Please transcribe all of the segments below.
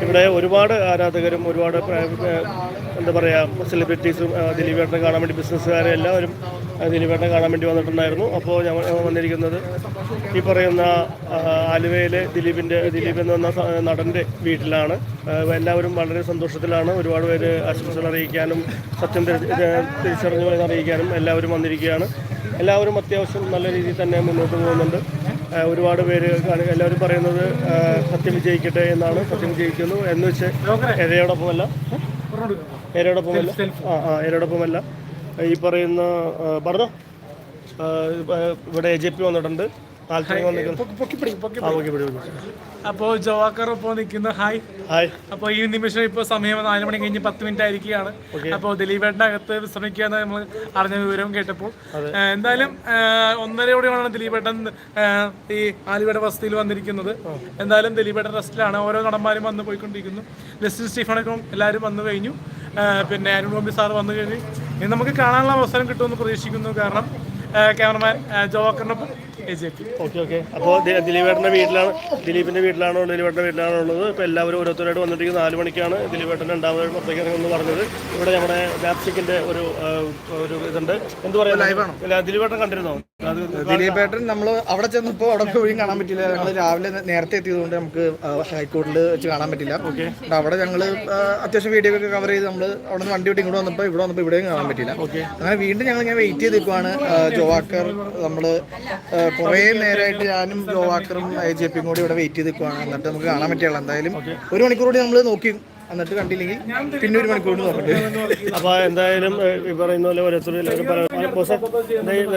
ഇവിടെ ഒരുപാട് ആരാധകരും ഒരുപാട് എന്താ പറയുക സെലിബ്രിറ്റീസും ദിലീപേട്ടനെ കാണാൻ വേണ്ടി ബിസിനസ്സുകാരെ എല്ലാവരും ദിലീപേട്ടനെ കാണാൻ വേണ്ടി വന്നിട്ടുണ്ടായിരുന്നു. അപ്പോൾ ഞങ്ങൾ വന്നിരിക്കുന്നത് ഈ പറയുന്ന ആലുവയിലെ ദിലീപിന്റെ ദിലീപ് എന്ന് നടന്റെ വീട്ടിലാണ്. എല്ലാവരും വളരെ സന്തോഷത്തിലാണ്. ഒരുപാട് പേര് ആശംസകൾ അറിയിക്കാനും സത്യം തിരി- തിരിച്ചറിഞ്ഞു അറിയിക്കാനും എല്ലാവരും വന്നിരിക്കുകയാണ്. എല്ലാവരും അത്യാവശ്യം നല്ല രീതിയിൽ തന്നെ മുന്നോട്ട് പോകുന്നുണ്ട്. ഒരുപാട് പേര് എല്ലാവരും പറയുന്നത് സത്യം വിജയിക്കട്ടെ എന്നാണ് സത്യം വിജയിക്കുന്നു. എന്ന് വെച്ച് എരയോടൊപ്പമല്ല. എരയോടൊപ്പമല്ല. ആ ആ എരയോടൊപ്പമല്ല. ഈ പറയുന്ന പറഞ്ഞോ ഇവിടെ എ ജെ പി വന്നിട്ടുണ്ട്. അപ്പോൾ ജവാക്കർ ഇപ്പോ നിൽക്കുന്ന. ഹായ് ഹായ് അപ്പോൾ ഈ നിമിഷം ഇപ്പോൾ സമയം നാല് മണി കഴിഞ്ഞ് പത്ത് മിനിറ്റ് ആയിരിക്കുകയാണ്. അപ്പോൾ ദിലീപേട്ടന്റെ അകത്ത് വിശ്രമിക്കുക എന്ന് നമ്മൾ അറിഞ്ഞ വിവരം കേട്ടപ്പോൾ. എന്തായാലും ഒന്നരയോടെയാണ് ദിലീപേട്ടൻ ഈ ആലുവയുടെ വസതിയിൽ വന്നിരിക്കുന്നത്. എന്തായാലും ദിലീപേട്ടൻ റെസ്റ്റിലാണ്. ഓരോ നടന്മാരും വന്ന് പോയിക്കൊണ്ടിരിക്കുന്നു. ലെസ്റ്റിൻ സ്റ്റീഫണക്കും എല്ലാവരും വന്നു കഴിഞ്ഞു. പിന്നെ അരുൺ ഗോപി സാർ വന്നു കഴിഞ്ഞു. ഇനി നമുക്ക് കാണാനുള്ള അവസരം കിട്ടുമെന്ന് പ്രതീക്ഷിക്കുന്നു. കാരണം ക്യാമറമാൻ ജോക്കറിനൊപ്പം ഓക്കെ ഓക്കെ. അപ്പോൾ ദിലീപേട്ടന്റെ വീട്ടിലാണ് ദിലീപിന്റെ വീട്ടിലാണോ ദിലീപേട്ടന്റെ വീട്ടിലാണോ ഉള്ളത്? ഇപ്പോൾ എല്ലാവരും ഓരോരുത്തരായിട്ട് വന്നിരിക്കുന്നത് നാല് മണിക്കാണ് ദിലീപേട്ടൻ രണ്ടാമത് പുറത്തേക്ക് ഇറങ്ങുമെന്ന് പറഞ്ഞത്. ഇവിടെ നമ്മുടെ ലാപ്സിക്കിന്റെ ഒരു ഒരു ഇതുണ്ട്. എന്ത് പറയുന്നത് ദിലീപേട്ടൻ കണ്ടിരുന്നോ? ദിലീപേട്ടൻ നമ്മൾ അവിടെ ചെന്നപ്പോൾ അവിടെ പോയും കാണാൻ പറ്റില്ല ഞങ്ങൾ രാവിലെ നേരത്തെ എത്തിയതുകൊണ്ട് നമുക്ക് ഹൈക്കോർട്ടിൽ വെച്ച് കാണാൻ പറ്റില്ല അവിടെ ഞങ്ങൾ അത്യാവശ്യം വീഡിയോ ഒക്കെ കവർ ചെയ്ത് നമ്മൾ അവിടെ നിന്ന് വണ്ടി വിട്ട് ഇങ്ങോട്ട് വന്നപ്പോൾ ഇവിടെ വന്നപ്പോൾ ഇവിടെയും കാണാൻ പറ്റില്ല അങ്ങനെ വീണ്ടും ഞങ്ങൾ ഇങ്ങനെ വെയിറ്റ് ചെയ്ത് നിൽക്കുവാണ്. ജോവാക്കർ നമ്മൾ കുറേ നേരമായിട്ട് ഞാനും ജോവാക്കറും ജെ പിയും കൂടി ഇവിടെ വെയിറ്റ് ചെയ്ത് നിൽക്കുവാണ്. എന്നിട്ട് നമുക്ക് കാണാൻ പറ്റില്ല എന്തായാലും ഒരു മണിക്കൂർ കൂടി നമ്മൾ നോക്കി എന്നിട്ട് കണ്ടില്ലെങ്കിൽ പിന്നെ ഒരു മണിക്കൂർ കൂടി നോക്കണ്ടേ അപ്പോൾ എന്തായാലും ഈ പറയുന്ന പോലെ ഓരോരുത്തരും എല്ലാവരും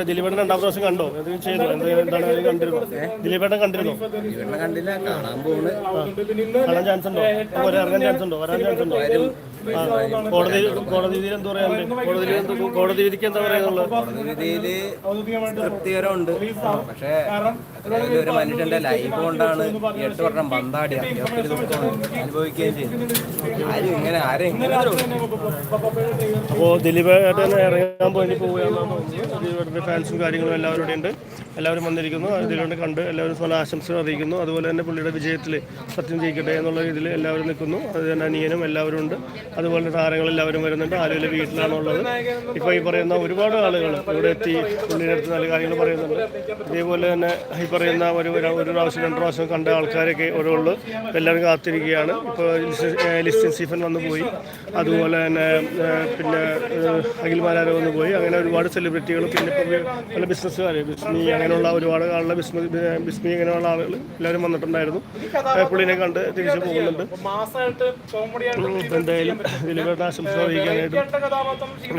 ദിലീപേട്ടൻ രണ്ടാം പ്രാവശ്യം കണ്ടോ? എന്തെങ്കിലും ചെയ്തോ എന്താണ് കണ്ടിരുന്നോ? ദിലീപേട്ടൻ കണ്ടിരുന്നോ? കണ്ടില്ല കാണാൻ ചാൻസ് ഉണ്ടോ? ഇറങ്ങാൻ ചാൻസ് ഉണ്ടോ? വരാൻ ചാൻസ് ഉണ്ടോ? കോടതി കോടതി വിധി എന്താ പറയാനുണ്ട്? കോടതി കോടതി വിധിക്ക് എന്താ പറയാനുള്ളത്? തൃപ്തികരമുണ്ട്. പക്ഷേ ഒരു മനുഷ്യന്റെ ലൈഫ് കൊണ്ടാണ് എട്ട് വർഷം ദുഃഖം അനുഭവിക്കുകയും ചെയ്തു. ആരും ഇങ്ങനെ ആരും ഇങ്ങനെ ദിലീപ് ഏട്ടൻ ഇറങ്ങാൻ വേണ്ടി ദിലീപേട്ടന്റെ ഫാൻസും കാര്യങ്ങളും എല്ലാവരും ഉണ്ട്. എല്ലാവരും വന്നിരിക്കുന്നു. ദിലീപിനെ കണ്ട് എല്ലാവരും നല്ല ആശംസകൾ അറിയിക്കുന്നു. അതുപോലെ തന്നെ പുള്ളിയുടെ വിജയത്തിൽ സത്യം ജയിക്കട്ടെ എന്നുള്ള രീതിയിൽ എല്ലാവരും നിൽക്കുന്നു. അത് തന്നെ അനിയനും എല്ലാവരും ഉണ്ട്. അതുപോലെ താരങ്ങൾ എല്ലാവരും വരുന്നുണ്ട്. ആലുവിലെ വീട്ടിലാണുള്ളത്. ഇപ്പോൾ ഈ പറയുന്ന ഒരുപാട് ആളുകൾ ഇവിടെ എത്തി പുള്ളിയുടെ അടുത്ത് നല്ല കാര്യങ്ങൾ പറയുന്നുണ്ട്. ഇതേപോലെ തന്നെ പറയുന്ന ഒരു ഒരു പ്രാവശ്യം രണ്ട് പ്രാവശ്യം കണ്ട ആൾക്കാരൊക്കെ ഓരോ ഉള്ളു എല്ലാവരും കാത്തിരിക്കുകയാണ്. ഇപ്പോൾ ലിസ്റ്റൻ സ്റ്റീഫൻ വന്നു പോയി. അതുപോലെ തന്നെ പിന്നെ അഖിൽ മാലാര വന്നു പോയി. അങ്ങനെ ഒരുപാട് സെലിബ്രിറ്റികൾ പിന്നെ ഇപ്പോൾ പല ബിസിനസ്സുകാർ ബിസ്മി അങ്ങനെയുള്ള ഒരുപാട് ആളുടെ ബിസ്മി ബിസ്മി അങ്ങനെയുള്ള ആളുകൾ എല്ലാവരും വന്നിട്ടുണ്ടായിരുന്നു. പുള്ളിനെ കണ്ട് തിരിച്ചു പോകുന്നുണ്ട്. എന്തായാലും ദിലീപേട്ടൻ ആശംസ അറിയിക്കാനായിട്ട്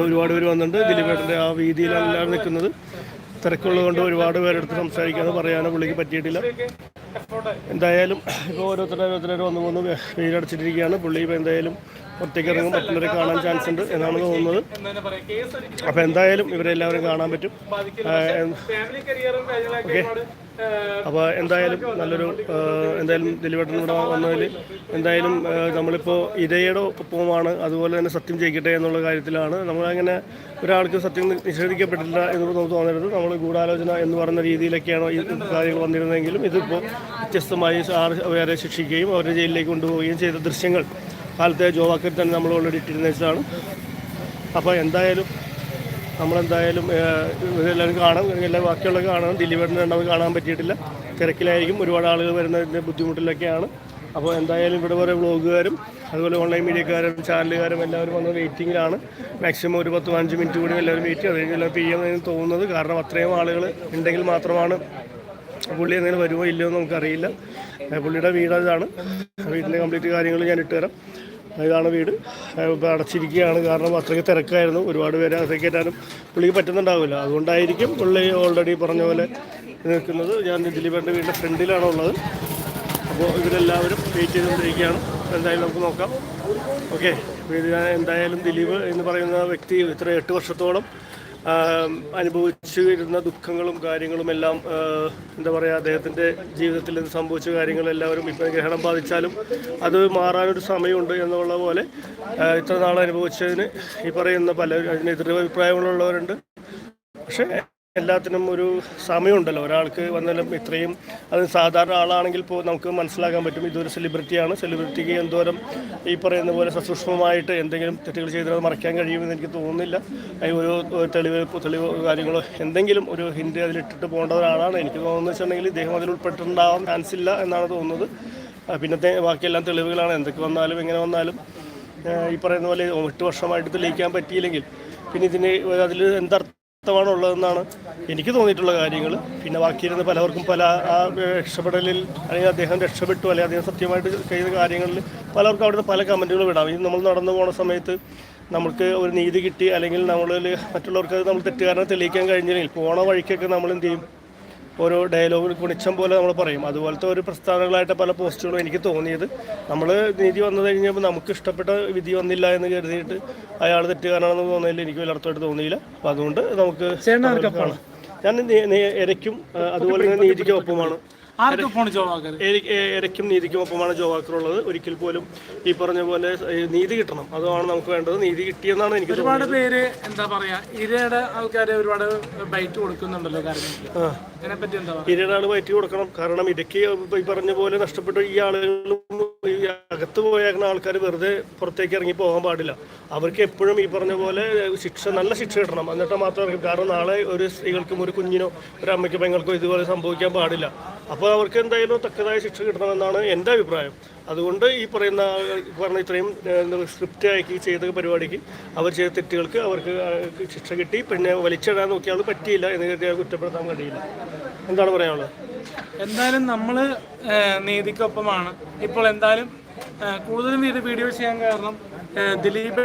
ഒരുപാട് പേര് വന്നിട്ടുണ്ട്. ദിലീപേട്ടന്റെ ആ വീതിയിലാണ് എല്ലാവരും നിൽക്കുന്നത്. തിരക്കുള്ളതുകൊണ്ട് ഒരുപാട് പേരെടുത്ത് സംസാരിക്കാനോ പറയാനോ പുള്ളിക്ക് പറ്റിയിട്ടില്ല. എന്തായാലും ഇപ്പോൾ ഓരോരുത്തരുടെ ഓരോരുത്തരും വന്നു വന്ന് വെയിലടിച്ചിട്ടിരിക്കുകയാണ് പുള്ളി ഇപ്പോൾ എന്തായാലും ഒറ്റയ്ക്ക് ഇറങ്ങും മറ്റുള്ളവരെ കാണാൻ ചാൻസ് ഉണ്ട് എന്നാണ് തോന്നുന്നത്. അപ്പൊ എന്തായാലും അപ്പോൾ ഇവരെല്ലാവരും കാണാൻ പറ്റും. ഓക്കെ. അപ്പൊ അപ്പോൾ എന്തായാലും നല്ലൊരു എന്തായാലും ദിലീപേട്ടൻ ഇവിടെ വന്നതിൽ എന്തായാലും നമ്മളിപ്പോ നമ്മളിപ്പോൾ ഇരയുടെ ഒപ്പമാണ് അതുപോലെ തന്നെ സത്യം ചെയ്യിക്കട്ടെ എന്നുള്ള കാര്യത്തിലാണ്. നമ്മളങ്ങനെ ഒരാൾക്ക് സത്യം നിഷേധിക്കപ്പെട്ടില്ല എന്ന് നമുക്ക് തോന്നരുത്. നമ്മൾ ഗൂഢാലോചന എന്ന് പറയുന്ന രീതിയിലൊക്കെയാണ് ഈ കാര്യങ്ങൾ വന്നിരുന്നതെങ്കിലും ഇതിപ്പോൾ വ്യത്യസ്തമായി വേറെ ശിക്ഷിക്കുകയും അവരെ ജയിലിലേക്ക് കൊണ്ടുപോവുകയും ചെയ്ത ദൃശ്യങ്ങൾ കാലത്തെ ജോവാക്കിൽ തന്നെ നമ്മൾ ഓൾറെഡി ഇട്ടിരുന്നതാണ് അപ്പോൾ എന്തായാലും നമ്മളെന്തായാലും ഇതെല്ലാവരും കാണാം. എല്ലാ ബാക്കിയുള്ള കാണാം. ദിലീപേട്ടൻ രണ്ടാമത് കാണാൻ പറ്റിയിട്ടില്ല. തിരക്കിലായിരിക്കും. ഒരുപാട് ആളുകൾ വരുന്നതിന്റെ ബുദ്ധിമുട്ടിലൊക്കെയാണ്. അപ്പോൾ എന്തായാലും ഇവിടെ കുറേ വ്ളോഗുകാരും അതുപോലെ ഓൺലൈൻ മീഡിയക്കാരും ചാനലുകാരും എല്ലാവരും വന്ന് വെയിറ്റിങ്ങിലാണ് മാക്സിമം ഒരു പത്ത് പതിനഞ്ച് മിനിറ്റ് കൂടി എല്ലാവരും വെയിറ്റ് ചെയ്യും. അത് കഴിഞ്ഞാൽ പി എം എന്ന് തോന്നുന്നത്. കാരണം അത്രയും ആളുകൾ ഉണ്ടെങ്കിൽ മാത്രമാണ് പുള്ളി എന്തെങ്കിലും വരുമോ ഇല്ലയോ എന്ന് നമുക്കറിയില്ല. പുള്ളിയുടെ വീട് അതാണ്. വീടിന്റെ കംപ്ലീറ്റ് കാര്യങ്ങൾ ഞാൻ ഇട്ടുതരാം. ഇതാണ് വീട്. അടച്ചിരിക്കുകയാണ്. കാരണം അത്രയ്ക്ക് തിരക്കായിരുന്നു. ഒരുപാട് പേര് അകത്തേക്ക് കയറ്റാനും പുള്ളിക്ക് പറ്റുന്നുണ്ടാവില്ല. അതുകൊണ്ടായിരിക്കും പുള്ളി ഓൾറെഡി പറഞ്ഞ പോലെ നിൽക്കുന്നത്. ഞാൻ ദിലീപേട്ടന്റെ വീടിന്റെ ഫ്രണ്ടിലാണ് ഉള്ളത്. അപ്പോൾ ഇവരെല്ലാവരും വെയിറ്റ് ചെയ്തുകൊണ്ടിരിക്കുകയാണ്. എന്തായാലും നമുക്ക് നോക്കാം. ഓക്കെ ഞാൻ എന്തായാലും ദിലീപ് എന്ന് പറയുന്ന വ്യക്തി ഇത്ര എട്ട് വർഷത്തോളം അനുഭവിച്ചു വരുന്ന ദുഃഖങ്ങളും കാര്യങ്ങളും എല്ലാം എന്താ പറയുക അദ്ദേഹത്തിന്റെ ജീവിതത്തിൽ സംഭവിച്ച കാര്യങ്ങളെല്ലാവരും ഇപ്പം ഗ്രഹണം ബാധിച്ചാലും അത് മാറാനൊരു സമയമുണ്ട് എന്നുള്ള പോലെ ഇത്ര നാൾ അനുഭവിച്ചതിന് ഈ പറയുന്ന പല അതിനെതിരെ അഭിപ്രായങ്ങളുള്ളവരുണ്ട്. പക്ഷേ എല്ലാത്തിനും ഒരു സമയമുണ്ടല്ലോ. ഒരാൾക്ക് വന്നാലും ഇത്രയും അത് സാധാരണ ആളാണെങ്കിൽ ഇപ്പോൾ നമുക്ക് മനസ്സിലാക്കാൻ പറ്റും. ഇതൊരു സെലിബ്രിറ്റിയാണ് സെലിബ്രിറ്റിക്ക് എന്തോരം ഈ പറയുന്ന പോലെ സസൂക്ഷ്മമായിട്ട് എന്തെങ്കിലും തെറ്റുകൾ ചെയ്തത് മറയ്ക്കാൻ കഴിയുമെന്ന് എനിക്ക് തോന്നുന്നില്ല. അതിന് ഒരു തെളിവ് തെളിവ് കാര്യങ്ങളോ എന്തെങ്കിലും ഒരു ഹിൻഡ് അതിലിട്ടിട്ട് പോകേണ്ട ഒരാളാണ് എനിക്ക് തോന്നുന്നത്. വെച്ചിട്ടുണ്ടെങ്കിൽ ഇദ്ദേഹം അതിൽ ഉൾപ്പെട്ടിട്ടുണ്ടാവാൻ ചാൻസ് ഇല്ല എന്നാണ് തോന്നുന്നത്. പിന്നത്തെ ബാക്കിയെല്ലാം തെളിവുകളാണ്. എന്തൊക്കെ വന്നാലും എങ്ങനെ വന്നാലും ഈ പറയുന്ന പോലെ എട്ട് വർഷമായിട്ട് തെളിയിക്കാൻ പറ്റിയില്ലെങ്കിൽ പിന്നെ ഇതിന് അതിൽ എന്തർത്ഥമാണ് ഉള്ളതെന്നാണ് എനിക്ക് തോന്നിയിട്ടുള്ള കാര്യങ്ങൾ. പിന്നെ ബാക്കിയിരുന്ന പലവർക്കും പല ആ രക്ഷപ്പെടലിൽ അല്ലെങ്കിൽ അദ്ദേഹം രക്ഷപ്പെട്ടു അല്ലെങ്കിൽ അദ്ദേഹം സത്യമായിട്ട് ചെയ്ത കാര്യങ്ങളിൽ പലർക്കും അവിടുന്ന് പല കമന്റുകൾ വിടാം ഇത് നമ്മൾ നടന്നു പോണ സമയത്ത് നമുക്ക് ഒരു നീതി കിട്ടി അല്ലെങ്കിൽ നമ്മളിൽ മറ്റുള്ളവർക്ക് നമ്മൾ തെറ്റുകാരനെ തെളിയിക്കാൻ കഴിഞ്ഞില്ലെങ്കിൽ പോണ വഴിക്കൊക്കെ നമ്മൾ എന്ത് ചെയ്യും? ഓരോ ഡയലോഗ് കുണിച്ചം പോലെ നമ്മൾ പറയും. അതുപോലത്തെ ഒരു പ്രസ്താവനകളായിട്ട് പല പോസ്റ്റുകളും എനിക്ക് തോന്നിയത്. നമ്മൾ നീതി വന്നു കഴിഞ്ഞപ്പോൾ നമുക്ക് ഇഷ്ടപ്പെട്ട വിധി വന്നില്ല എന്ന് കരുതിയിട്ട് അയാൾ തെറ്റുകാരനാണെന്ന് തോന്നിയതിൽ എനിക്ക് വലിയർത്ഥമായിട്ട് തോന്നിയില്ല. അപ്പം അതുകൊണ്ട് നമുക്ക് ഞാൻ ആ, അതുപോലെ തന്നെ നീതിക്കും ഒപ്പമാണ്. എരയ്ക്കും നീതിക്കും ഒപ്പമാണ് ജോവാക്കർ ഉള്ളത് ഒരിക്കൽ പോലും ഈ പറഞ്ഞ പോലെ നീതി കിട്ടണം. അതാണ് നമുക്ക് വേണ്ടത്. നീതി കിട്ടിയെന്നാണ് എനിക്ക് ഒരുപാട് പേര് എന്താ പറയാ ഇരയുടെ ആൾക്കാരെ ഒരുപാട് ബൈറ്റ് കൊടുക്കുന്നുണ്ടല്ലോ കാരണം ഇരയുടെ അതിനെപ്പറ്റി ബൈറ്റ് കൊടുക്കണം. കാരണം ഇടയ്ക്ക് ഈ പറഞ്ഞ പോലെ നഷ്ടപ്പെട്ട ഈ ആളുകളും ഈ അകത്ത് പോയേക്കുന്ന ആൾക്കാർ വെറുതെ പുറത്തേക്ക് ഇറങ്ങി പോകാൻ പാടില്ല. അവർക്ക് എപ്പോഴും ഈ പറഞ്ഞ പോലെ ശിക്ഷ നല്ല ശിക്ഷ കിട്ടണം. എന്നിട്ട് മാത്രം കാരണം നാളെ ഒരു സ്ത്രീകൾക്കും ഒരു കുഞ്ഞിനോ ഒരു അമ്മയ്ക്കും പെങ്ങൾക്കോ ഇതുപോലെ സംഭവിക്കാൻ പാടില്ല. അപ്പോൾ അവർക്ക് എന്തായാലും തക്കതായ ശിക്ഷ കിട്ടണമെന്നാണ് എന്റെ അഭിപ്രായം. അതുകൊണ്ട് ഈ പറയുന്ന പറഞ്ഞ ഇത്രയും സ്ക്രിപ്റ്റ് ആക്കി ചെയ്ത പരിപാടിക്ക് അവർ ചെയ്ത തെറ്റുകൾക്ക് അവർക്ക് ശിക്ഷ കിട്ടി. പിന്നെ വലിച്ചിടാൻ നോക്കിയാൽ പറ്റിയില്ല എന്ന് കരുതി കുറ്റപ്പെടുത്താൻ കഴിയില്ല. എന്താണ് പറയാനുള്ളത്? എന്തായാലും നമ്മൾ നീതിക്കൊപ്പമാണ്. ഇപ്പോൾ എന്തായാലും കൂടുതലും ഇത് വീഡിയോ ചെയ്യാൻ കാരണം ദിലീപ്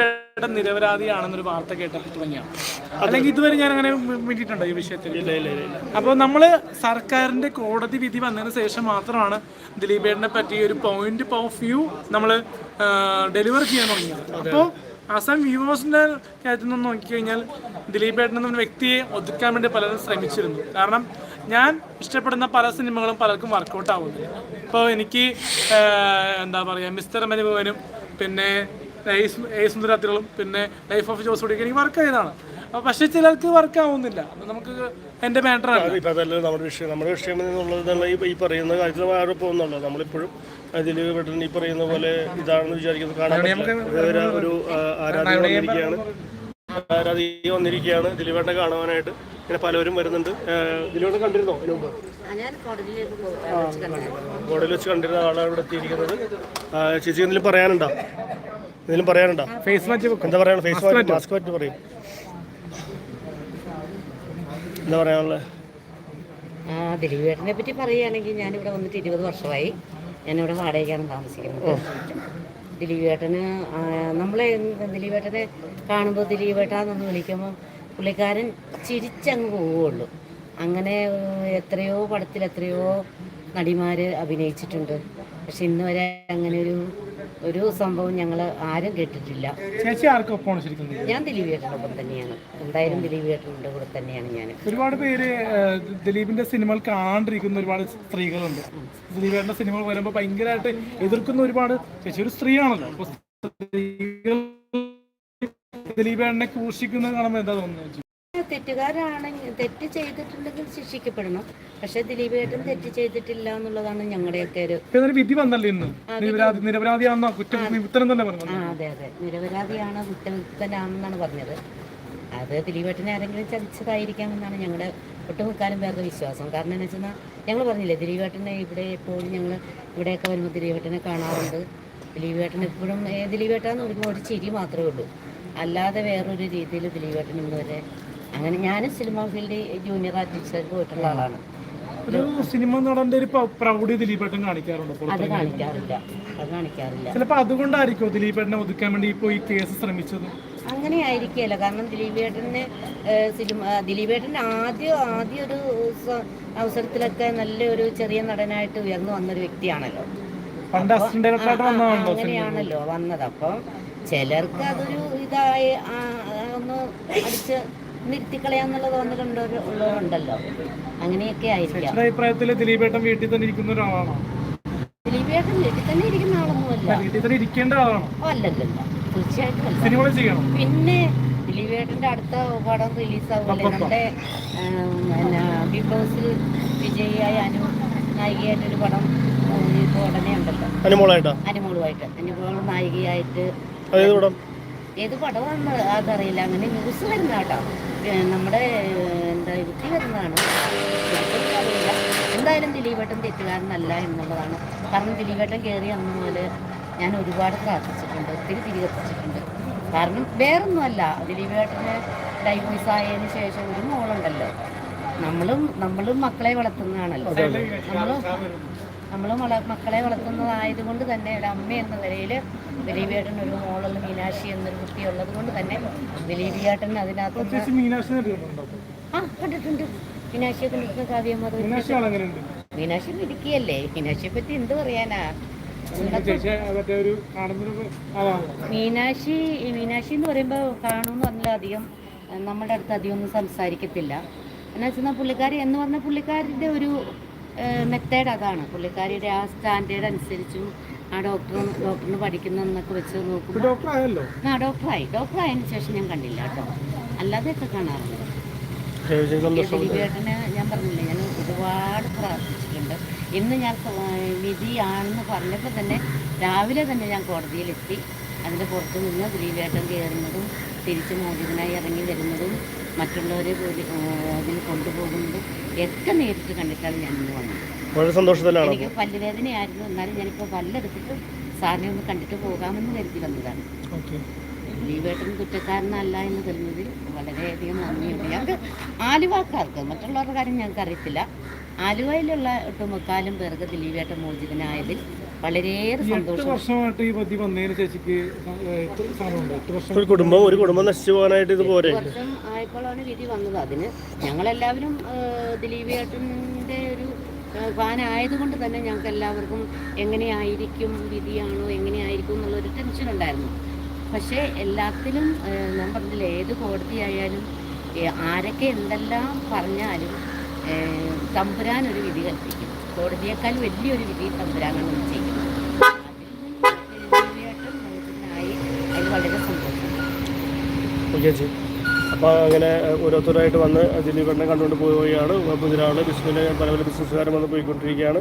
നിരപരാധിയാണെന്നൊരു വാർത്ത കേട്ടത് തുടങ്ങിയാണ്. അല്ലെങ്കിൽ ഇതുവരെ ഞാൻ അങ്ങനെ വേണ്ടിയിട്ടുണ്ടോ ഈ വിഷയത്തിൽ? അപ്പോൾ നമ്മൾ സർക്കാരിന്റെ കോടതി വിധി വന്നതിന് ശേഷം മാത്രമാണ് ദിലീപേട്ടനെ പറ്റി ഒരു പോയിന്റ് ഓഫ് വ്യൂ നമ്മൾ ഡെലിവർ ചെയ്യാൻ തുടങ്ങിയത്. അപ്പോൾ അസം വ്യൂവേഴ്സിന്റെ കാര്യത്തിൽ നിന്ന് നോക്കിക്കഴിഞ്ഞാൽ ദിലീപേട്ടൻ എന്ന വ്യക്തിയെ ഒതുക്കാൻ വേണ്ടി പലരും ശ്രമിച്ചിരുന്നു. കാരണം ഞാൻ ഇഷ്ടപ്പെടുന്ന പല സിനിമകളും പലർക്കും വർക്കൗട്ട് ആവുന്നില്ല ഇപ്പോൾ എനിക്ക് എന്താ പറയുക മിസ്റ്റർ മനുഭവനും പിന്നെ സുന്ദരാത്തികളും പിന്നെ ലൈഫ് ഓഫ് ജോസ് കൂടി എനിക്ക് വർക്ക് ചെയ്തതാണ് അപ്പോൾ പക്ഷേ ചിലർക്ക് വർക്ക് ആവുന്നില്ല. അത് നമുക്ക് എന്റെ മാറ്ററാണ് ഇപ്പം അതല്ല നമ്മുടെ വിഷയം. നമ്മുടെ വിഷയം എന്നുള്ളത് ഈ പറയുന്ന കാര്യത്തിൽ വേറെ പോകുന്നുള്ളൂ നമ്മളിപ്പോഴും അതിൽ പെട്ടെന്ന് ഈ പറയുന്ന പോലെ ഇതാണെന്ന് വിചാരിക്കുന്നത് കാണാൻ ഒരു ആരാധന വന്നിരിക്കുകയാണ് ആരാധി വന്നിരിക്കുകയാണ്. ദിലീപേട്ടനെ കാണുവാനായിട്ട് ഇങ്ങനെ പലവരും വരുന്നുണ്ട്. ദിലീപേട്ടൻ കണ്ടിരുന്നോ അതിനു മുമ്പ്? കോടതിയിൽ വെച്ച് കണ്ടിരുന്ന ആളാണ് ഇവിടെ എത്തിയിരിക്കുന്നത്. ചേച്ചി എന്തെങ്കിലും പറയാനുണ്ടോ? എന്തെങ്കിലും പറയാനുണ്ടോ? ഫേസ് മാറ്റി എന്താ പറയാ ഫേസ് മാറ്റി? മാസ്ക് മാറ്റി പറയും. എന്താ പറയാനുള്ളത്? ആ ദിലീപേട്ടനെ പറ്റി പറയുകയാണെങ്കിൽ ഞാനിവിടെ വന്നിട്ട് ഇരുപത് വർഷമായി. ഞാനിവിടെ വാടകയ്ക്കാണ് താമസിക്കുന്നത്. ദിലീപേട്ടന് നമ്മളെ ദിലീപേട്ടനെ കാണുമ്പോൾ ദിലീപേട്ടാന്നൊന്ന് വിളിക്കുമ്പോൾ പുള്ളിക്കാരൻ ചിരിച്ചങ്ങ് പോവുള്ളൂ അങ്ങനെ എത്രയോ പടത്തിൽ എത്രയോ നടിമാർ അഭിനയിച്ചിട്ടുണ്ട്. പക്ഷെ ഇന്ന് വരെ അങ്ങനെ ഒരു ഒരു സംഭവം ഞങ്ങൾ ആരും കേട്ടിട്ടില്ല. ചേച്ചി ആർക്കൊപ്പമാണ് ശരിക്കും ദിലീപ്? ഏട്ടനൊപ്പം തന്നെയാണ്. എന്തായാലും ദിലീപ് ദിലീപേട്ടന്റെ കൂടെ തന്നെയാണ് ഞാൻ ഒരുപാട് പേര് ദിലീപിന്റെ സിനിമകൾ കാണാണ്ടിരിക്കുന്ന ഒരുപാട് സ്ത്രീകളുണ്ട്. ദിലീപ് ഏട്ടന്റെ സിനിമകൾ വരുമ്പോൾ ഭയങ്കരമായിട്ട് എതിർക്കുന്ന ഒരുപാട് ചേച്ചി ഒരു സ്ത്രീയാണല്ലോ. ദിലീപ് സ്ത്രീകൾ ദിലീപേട്ടനെ ക്രൂശിക്കുന്നത് കാണുമ്പോൾ എന്താ തോന്നുന്നത് ചേച്ചി? തെറ്റുകാരാണെങ്കിൽ തെറ്റ് ചെയ്തിട്ടുണ്ടെങ്കിൽ ശിക്ഷിക്കപ്പെടണം. പക്ഷെ ദിലീപേട്ടൻ തെറ്റ് ചെയ്തിട്ടില്ല എന്നുള്ളതാണ് ഞങ്ങളുടെയൊക്കെ ഒരു വിധി വന്നല്ലേ ഇന്ന്? നിരപരാധി നിരപരാധിയാണെന്നോ കുറ്റം തന്നെ പറഞ്ഞു ആ അതെ അതെ. നിരപരാധിയാണ് കുറ്റവിമുക്തനാണെന്നാണ് പറഞ്ഞത്. അത് ദിലീപേട്ടനെ ആരെങ്കിലും ചതിച്ചതായിരിക്കാമെന്നാണ് ഞങ്ങളുടെ ഒട്ടുമുക്കാലും പേരുടെ വിശ്വാസം. കാരണം എന്താ വെച്ചാൽ ഞങ്ങൾ പറഞ്ഞില്ലേ ദിലീപേട്ടനെ ഇവിടെ എപ്പോഴും ഞങ്ങൾ ഇവിടെയൊക്കെ വരുമ്പോൾ ദിലീപേട്ടനെ കാണാറുണ്ട്. ദിലീപേട്ടൻ എപ്പോഴും ദിലീപേട്ടാന്ന് പറയുമ്പോൾ ഒരു ചിരി മാത്രമേ ഉള്ളൂ. അല്ലാതെ വേറൊരു രീതിയിൽ ദിലീപേട്ടൻ ഇന്ന് വരെ അങ്ങനെ ഞാൻ സിനിമ ഫീൽഡ് ജൂനിയർ ആർട്ടിസ്റ്റായിട്ട് പോയിട്ടുള്ള ആളാണ്. ഒരു സിനിമ നടന്റെ ഒരു പ്രൗഢി ദിലീപേട്ടൻ കാണിക്കാറുണ്ട്? അത് കാണിക്കാറില്ല. അത് കാണിക്കാറില്ല. ചിലപ്പോൾ അതുകൊണ്ടായിരിക്കും ദിലീപേട്ടനെ ഒതുക്കാൻ വേണ്ടി ഇപ്പോൾ ഈ കേസ് ശ്രമിച്ചത്? അങ്ങനെ ആയിരിക്കുകയല്ല. കാരണം ദിലീപേട്ടന് സിനിമ ദിലീപേട്ടൻ ആദ്യം ആദ്യ ഒരു അവസരത്തിലൊക്കെ നല്ലൊരു ചെറിയ നടനായിട്ട് ഉയർന്നു വന്നൊരു വ്യക്തിയാണല്ലോ. അങ്ങനെയാണല്ലോ വന്നത്. അപ്പം ചിലർക്ക് അതൊരു ഇതായി ഒന്ന് അടിച്ച് നിർത്തിക്കളയാന്നുള്ള തോന്നലുണ്ട് ഉള്ളവരുണ്ടല്ലോ. അങ്ങനെയൊക്കെ ആയിരിക്കാം. അഭിപ്രായത്തിൽ ദിലീപേട്ടൻ വീട്ടിൽ തന്നെ ഇരിക്കുന്ന ഒരാളാണോ? ദിലീപേട്ടൻ വീട്ടിൽ തന്നെ ഇരിക്കുന്ന ആളൊന്നുമല്ല. വീട്ടിൽ തന്നെ ഇരിക്കേണ്ട ആളാണോ? ഓ, അല്ലല്ലല്ല. തീർച്ചയായിട്ടും സിനിമകൾ ചെയ്യണം? പിന്നെ ദിലീപേട്ടന്റെ അടുത്ത പടം റിലീസാവുമല്ലേ നമ്മുടെ പിന്നെ ബിഗ് ബോസിൽ വിജയിയായ അനു നായികയായിട്ടൊരു പടം ഇപ്പോൾ ഉടനെ ഉണ്ടല്ലോ. അനുമോളായിട്ട്? അനുമോളുമായിട്ട്. അനുമോൾ നായികയായിട്ട് ഏത് പടമാണെന്ന് അതറിയില്ല. അങ്ങനെ ന്യൂസ് വരുന്ന കേട്ടോ നമ്മുടെ എന്താ വൃത്തി വരുന്നതാണ്. അറിയില്ല. എന്തായാലും ദിലീപേട്ടൻ തെറ്റുകാരനല്ല എന്നുള്ളതാണ്. കാരണം ദിലീപേട്ടൻ കയറി അന്ന് മുതൽ ഞാൻ ഒരുപാട് പ്രാർത്ഥിച്ചിട്ടുണ്ട്. ഒത്തിരി തിരികെത്തിച്ചിട്ടുണ്ട്. കാരണം വേറൊന്നുമല്ല. ദിലീപേട്ടന് ഡൈവോഴ്സ് ആയതിന് ശേഷം ഒരു മോളുണ്ടല്ലോ. നമ്മളും നമ്മളും മക്കളെ വളർത്തുന്നതാണല്ലോ. നമ്മളും നമ്മൾ മക്കളെ വളർത്തുന്നതായതുകൊണ്ട് തന്നെ ഒരു അമ്മ എന്ന നിലയിൽ ദിലീപേട്ടൻ ഒരു മോളുള്ള മീനാക്ഷി എന്നൊരു കുട്ടി ഉള്ളത് കൊണ്ട് തന്നെ ദിലീപിയേട്ടൻ അതിനകത്ത് ആ കണ്ടിട്ടുണ്ട്. മീനാക്ഷിയെ കണ്ടിട്ടുണ്ട് കാവ്യമത് മീനാക്ഷി മിടുക്കിയല്ലേ മീനാക്ഷിയെ പറ്റി എന്ത് പറയാനാ? മീനാക്ഷി മീനാക്ഷി എന്ന് പറയുമ്പോൾ കാണുമെന്ന് പറഞ്ഞാൽ അധികം നമ്മുടെ അടുത്ത് അധികം ഒന്നും സംസാരിക്കത്തില്ല. എന്നാ വെച്ചാൽ പുള്ളിക്കാരി എന്ന് പറഞ്ഞ പുള്ളിക്കാരിന്റെ ഒരു മെത്തേഡ് അതാണ്. പുള്ളിക്കാരിയുടെ ആ സ്റ്റാൻഡേർഡ് അനുസരിച്ചും ആ ഡോക്ടർ ഡോക്ടറിന് പഠിക്കുന്നതെന്നൊക്കെ വെച്ച് നോക്കുമ്പോൾ ആ ഡോക്ടറായി. ഡോക്ടറായതിനു ശേഷം ഞാൻ കണ്ടില്ല കേട്ടോ. അല്ലാതെയൊക്കെ കാണാറുണ്ട്. ദിലീപേട്ടന് ഞാൻ പറഞ്ഞില്ലേ ഞാൻ ഒരുപാട് പ്രാർത്ഥിച്ചിട്ടുണ്ട്. ഇന്ന് ഞാൻ വിധിയാണെന്ന് പറഞ്ഞപ്പോൾ തന്നെ രാവിലെ തന്നെ ഞാൻ കോടതിയിലെത്തി. അതിന്റെ പുറത്ത് നിന്ന് ദിലീപേട്ടൻ കയറുന്നതും തിരിച്ച് മോചിതനായി ഇറങ്ങി വരുന്നതും മറ്റുള്ളവരെ പോലെ അതിന് കൊണ്ടുപോകുന്നത് എത്ര ഒക്കെ നേരിട്ട് കണ്ടിട്ടാണ് ഞാൻ ഇന്ന് വന്നത്. സന്തോഷത്തിലാണ് എനിക്ക് പല്ലുവേദനയായിരുന്നു. എന്നാലും ഞാനിപ്പോൾ പല്ലെടുത്തിട്ട് സാറിനെ ഒന്ന് കണ്ടിട്ട് പോകാമെന്ന് കരുതി വന്നതാണ്. ലീവേട്ടൻ കുറ്റക്കാരനല്ല എന്ന് തരുന്നതിൽ വളരെയധികം നന്ദിയുണ്ട്. ഞങ്ങൾക്ക് ആലുവാക്കാർക്ക് മറ്റുള്ളവരുടെ കാര്യം ഞങ്ങൾക്ക് അറിയത്തില്ല ആലുവയിലുള്ള ഒട്ടുമുക്കാലും പേർക്ക് ദിലീപേട്ടൻ മോചിതനായതിൽ വളരെയേറെ സന്തോഷം. വർഷമായിട്ട് ഈ പതി വന്നതിന് ചേച്ചിക്ക് എത്ര സാധനമുണ്ട് എട്ട് വർഷം ഒരു കുടുംബം ഒരു കുടുംബം നശിച്ചു പോകാനായിട്ട് ഇത് പോരെ? വർഷം ആയപ്പോഴാണ് വിധി വന്നത്. അതിന് ഞങ്ങളെല്ലാവരും ദിലീപ് ഒരു ഫാൻ ഫാനായതുകൊണ്ട് തന്നെ ഞങ്ങൾക്ക് എല്ലാവർക്കും എങ്ങനെയായിരിക്കും വിധിയാണോ എങ്ങനെയായിരിക്കും എന്നുള്ളൊരു ടെൻഷൻ ഉണ്ടായിരുന്നു. പക്ഷേ എല്ലാത്തിലും ഞാൻ പറഞ്ഞില്ല ഏത് കോടതിയായാലും ആരൊക്കെ എന്തെല്ലാം പറഞ്ഞാലും തമ്പുരാൻ ഒരു വിധി കൽപ്പിക്കും. കോടതിയേക്കാൾ വലിയൊരു വിധി തമ്പുരാനാണ് ചെയ്യുന്നത് അതിൽ വളരെ സന്തോഷം. ഓക്കെ ചേച്ചി. അപ്പോൾ അങ്ങനെ ഓരോരുത്തരായിട്ട് വന്ന് ദിലീപണ്ണെ കണ്ടുകൊണ്ട് പോവുകയാണ്. പുതിരാൾ ബിസിനസ്സിലെ പല പല ബിസിനസ്സുകാരും വന്ന് പോയിക്കൊണ്ടിരിക്കുകയാണ്.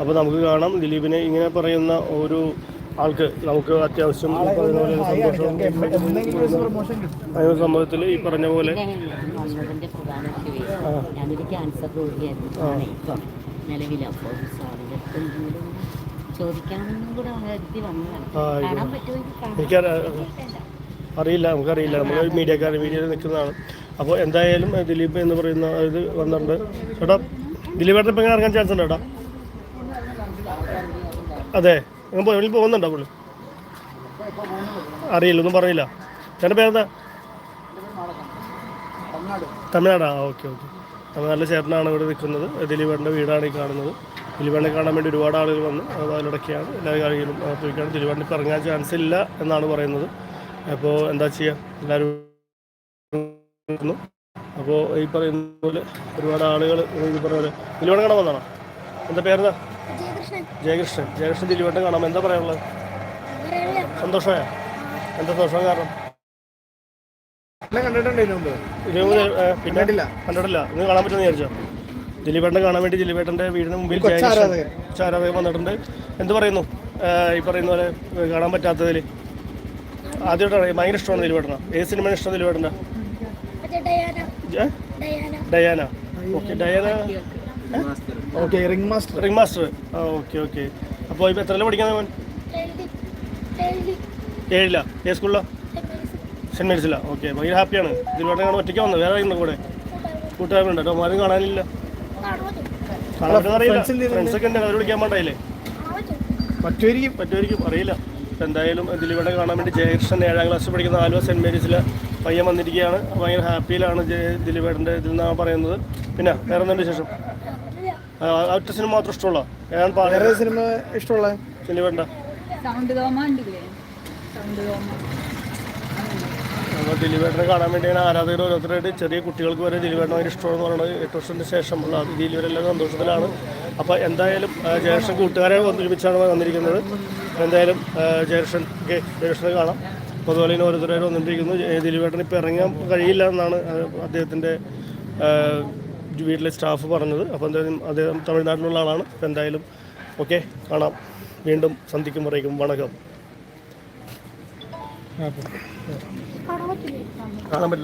അപ്പോൾ നമുക്ക് കാണാം ദിലീപിനെ ഇങ്ങനെ പറയുന്ന ഒരു ആൾക്ക് നമുക്ക് അത്യാവശ്യം പറയുന്ന പോലെ ഒരു സന്തോഷം സംഭവത്തിൽ ഈ പറഞ്ഞ പോലെ ഞാനൊരു ക്യാൻസർ രോഗിയായിരുന്നു. നിലവിൽ സാറിന്റെ ചോദിക്കാമെന്നും കൂടെ കരുതി വന്നതാണ്. കാണാൻ പറ്റുമെങ്കിൽ അറിയില്ല നമുക്കറിയില്ല. നമ്മൾ മീഡിയക്കാർ മീഡിയയിൽ നിൽക്കുന്നതാണ്. അപ്പോൾ എന്തായാലും ദിലീപ് എന്ന് പറയുന്ന ഇത് വന്നിട്ടുണ്ട്. ചേട്ടാ ദിലീപേട്ടൻ ഇപ്പം ഇങ്ങനെ ഇറങ്ങാൻ ചാൻസ് ഉണ്ടോ ചേട്ടാ? അതെ എവിടെ പോകുന്നുണ്ടോ പുള്ളി? അറിയില്ല ഒന്നും പറഞ്ഞില്ല. ചേട്ടന്റെ പേരെന്താ? തമിഴ്നാടാ. Okay okay. തമിഴ്നാട്ടിലെ ചേട്ടനാണ് ഇവിടെ നിൽക്കുന്നത്. ദിലീപേട്ടന്റെ വീടാണ് ഈ കാണുന്നത്. ദിലീപേട്ടനെ കാണാൻ വേണ്ടി ഒരുപാട് ആളുകൾ വന്ന് അത് അതിലടക്കെയാണ്. എല്ലാ കാര്യങ്ങളും പോയിക്കാണ് ദിലീപേട്ടന് ഇപ്പം ഇറങ്ങാൻ ചാൻസ് ഇല്ല എന്നാണ് പറയുന്നത്. അപ്പോൾ എന്താ ചെയ്യുക? എല്ലാവരും അപ്പോൾ ഈ പറയുന്ന പോലെ ഒരുപാട് ആളുകൾ ഈ പറഞ്ഞ പോലെ ദിലീപേട്ടൻ കാണാൻ വന്നാണോ എന്താ പേര് ജയകൃഷ്ണൻ. ജയകൃഷ്ണൻ. ദിലീപേട്ടൻ കാണാം എന്താ പറയാനുള്ളത്? സന്തോഷമായ? എന്താ സന്തോഷം കാരണം? കണ്ടിട്ടില്ല. ഇന്ന് കാണാൻ പറ്റുമെന്ന് വിചാരിച്ചോ? ദിലീപേട്ടനെ കാണാൻ വേണ്ടി ദിലീപേട്ടന്റെ വീടിന് മുമ്പിൽ ആരാധകൻ. വന്നിട്ടുണ്ട്. എന്ത് പറയുന്നു? ഈ പറയുന്ന പോലെ ഏ, കാണാൻ പറ്റാത്തതിൽ ആദ്യമായിട്ടാണ് ഭയങ്കര ഇഷ്ടമാണ് ദിലീപേട്ടന. ഏത് സിനിമയാണ് ഇഷ്ടം ദിലീപേട്ടന്റെ Diana. Okay Diana. Okay ring master ring master ആ ഓക്കെ ഓക്കെ. അപ്പോൾ ഇപ്പോൾ എത്ര പഠിക്കുന്നത് മോൻ ഏഴില്ല ഏത് സ്കൂളിലാണ് സെന്റ് മേരീസില. ഓക്കെ ഭയങ്കര ഹാപ്പിയാണ് ദിലീപേട്ടൻ കാണാൻ ഒറ്റയ്ക്ക് വന്നത്. വേറെ ആയിരുന്നു കൂടെ കൂട്ടുകാരുണ്ട് കേട്ടോ. ആരും കാണാനില്ല. ഫ്രണ്ട്സൊക്കെ ഉണ്ട്. അവർ വിളിക്കാൻ പാണ്ടായില്ലേ പറ്റുമായിരിക്കും. പറ്റുമായിരിക്കും. അറിയില്ല. എന്തായാലും ദിലീപേട്ടൻ കാണാൻ വേണ്ടി ജയകൃഷ്ണൻ ഏഴാം ക്ലാസ്സിൽ പഠിക്കുന്ന ആലുവ സെന്റ് മേരീസിലെ പയ്യൻ വന്നിരിക്കുകയാണ്. ഭയങ്കര ഹാപ്പിയിലാണ് ജയ- ദിലീപേട്ടന്റെ ഇതിൽ നിന്നാണ് പറയുന്നത്. പിന്നെ വേറെ എന്തുണ്ട് വിശേഷം? ഒറ്റ സിനിമ മാത്രം ഇഷ്ടമുള്ള? ഏതാണ് സിനിമ ഇഷ്ടമുള്ള? തോമ സൗണ്ട് തോമ അപ്പോൾ ദിലീപേട്ടനെ കാണാൻ വേണ്ടിയാണ് ആരാധകർ ഓരോരുത്തരായിട്ട് ചെറിയ കുട്ടികൾക്ക് വരെ ദിലീപേട്ടൻ ഭയങ്കര ഇഷ്ടമെന്ന് പറയുന്നത് എട്ട് വർഷത്തിന് ശേഷമുള്ള രീതിയിൽ ഇവരെല്ലാം സന്തോഷത്തിലാണ്. അപ്പോൾ എന്തായാലും ജയകൃഷ്ണൻ കൂട്ടുകാരെ ഒന്നിപ്പിച്ചാണ് വന്നിരിക്കുന്നത്. എന്തായാലും ജയകൃഷ്ണൻ ജയകൃഷ്ണനെ കാണാം. അപ്പോൾ അതുപോലെ തന്നെ ഓരോരുത്തരും വന്നിട്ടിരിക്കുന്നു. ദിലീപേട്ടൻ ഇപ്പോൾ ഇറങ്ങാൻ കഴിയില്ല എന്നാണ് അദ്ദേഹത്തിന്റെ വീട്ടിലെ സ്റ്റാഫ് പറഞ്ഞത്. അപ്പോൾ എന്തായാലും അദ്ദേഹം തമിഴ്നാട്ടിലുള്ള ആളാണ്. അപ്പോൾ എന്തായാലും ഓക്കെ കാണാം. വീണ്ടും സന്ധിക്കും പറയും വണക്കം. കാണാൻ പറ്റില്ല?